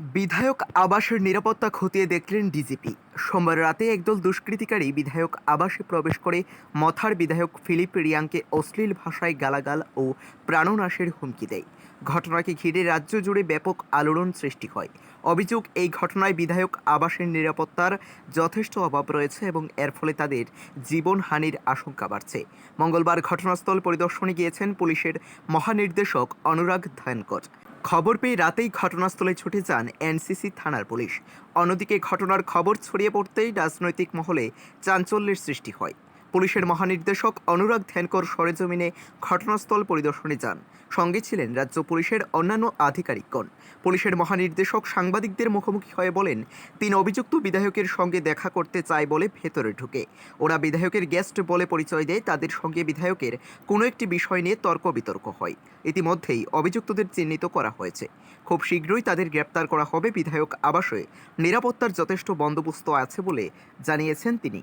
বিধায়ক আবাসের নিরাপত্তা খতিয়ে দেখলেন ডিজিপি। সোমবার রাতে একদল দুষ্কৃতিকারী বিধায়ক আবাসে প্রবেশ করে মথার বিধায়ক ফিলিপ রিয়াংকে অশ্লীল ভাষায় গালাগাল ও প্রাণনাশের হুমকি দেয়। ঘটনাকে ঘিরে রাজ্য জুড়ে ব্যাপক আলোড়ন সৃষ্টি হয়। অভিযোগ, এই ঘটনায় বিধায়ক আবাসের নিরাপত্তার যথেষ্ট অভাব রয়েছে এবং এর ফলে তাদের জীবনহানির আশঙ্কা বাড়ছে। মঙ্গলবার ঘটনাস্থল পরিদর্শনে গিয়েছেন পুলিশের মহানির্দেশক অনুরাগ ধানকর। খবর পেয়ে রাতেই ঘটনাস্থলে ছুটে যান এনসিসি থানার পুলিশ। অন্যদিকে ঘটনার খবর ছড়িয়ে পড়তেই রাজনৈতিক মহলে চাঞ্চল্যের সৃষ্টি হয়। পুলিশের মহানির্দেশক অনুরাগ ধ্যানকর সরেজমিনে ঘটনাস্থল পরিদর্শনে যান। সঙ্গে ছিলেন রাজ্য পুলিশের অন্যান্য আধিকারিকগণ। পুলিশের মহানির্দেশক সাংবাদিকদের মুখোমুখি হয়ে বলেন, তিন অভিযুক্ত বিধায়কের সঙ্গে দেখা করতে চায় বলে ভেতরে ঢুকে। ওরা বিধায়কের গেস্ট বলে পরিচয় দেয়, তাদের সঙ্গে বিধায়কের কোনো একটি বিষয় নিয়ে তর্ক বিতর্ক হয়। ইতিমধ্যেই অভিযুক্তদের চিহ্নিত করা হয়েছে। খুব শীঘ্রই তাদের গ্রেপ্তার করা হবে বিধায়ক আবাসে নিরাপত্তার যথেষ্ট বন্দোবস্ত আছে বলে জানিয়েছেন তিনি।